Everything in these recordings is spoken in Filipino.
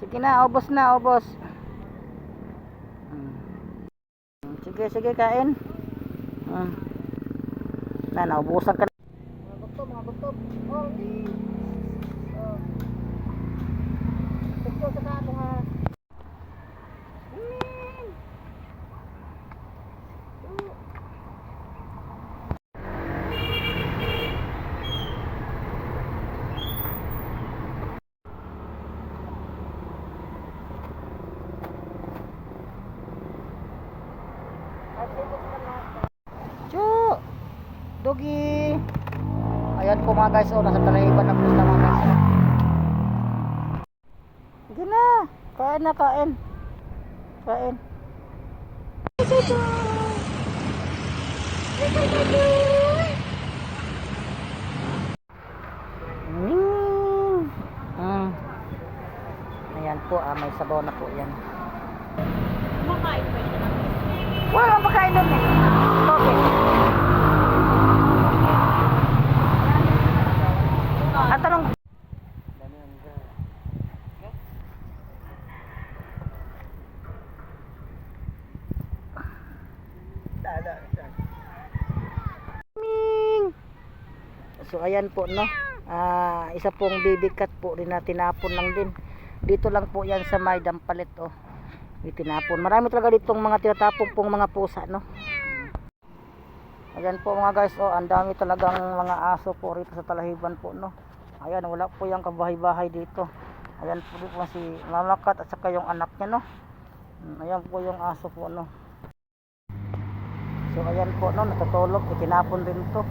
Sige na, ubos na, ubos. Mm. Sige, sige, kain. Mm. Na, naubusan ka na. Mga gutom, mga gutom. Oh, di. Oh. Tigyo sa kano ha. Mm. Chu! Dugi! Ayan po mga guys, oh, nasa talahiban na po sila mga guys. na! Kain na, kain. Kain. Mm. Mm. Ayan po, ah, may sabaw na po yan. Kumakain pa. Wala kang pagkain doon eh. Okay. Ang tanong... So ayan po no. Ah, isa pong baby po rin na tinapon lang din. Dito lang po yan sa may dampalit oh. Itinapon. Marami talaga ditong mga tinatapong pong mga pusa no. Ayan po mga guys, oh, ang dami talagang mga aso po rito sa Talahiban po, no. Ayan, wala po yung kabahay-bahay dito. Ayan po dito si Mamakat at saka yung anak niya, no. Mm, Ayan po yung aso po, no. So, ayan po, no, natutulog. Itinapon din to.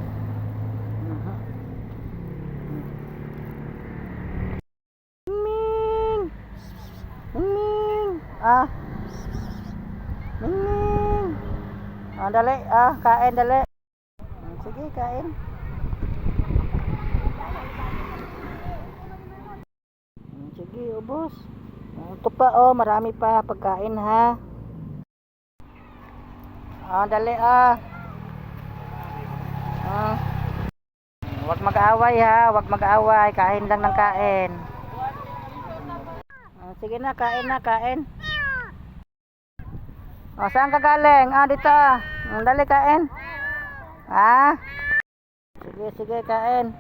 Ah! Ming! Ah, dali. Ah, kain, dali. Sige, kain. Sige, ubos. Ah, Ito pa, oh, marami pa pagkain, ha. Ah, dali, ah. Ah. Huwag mag-away, ha. Huwag mag-away. Kain lang ng kain. Ah, sige na, kain na, kain. O, saan ka galing? Ah, dito. Dali, kain. Ha? Sige, sige, kain.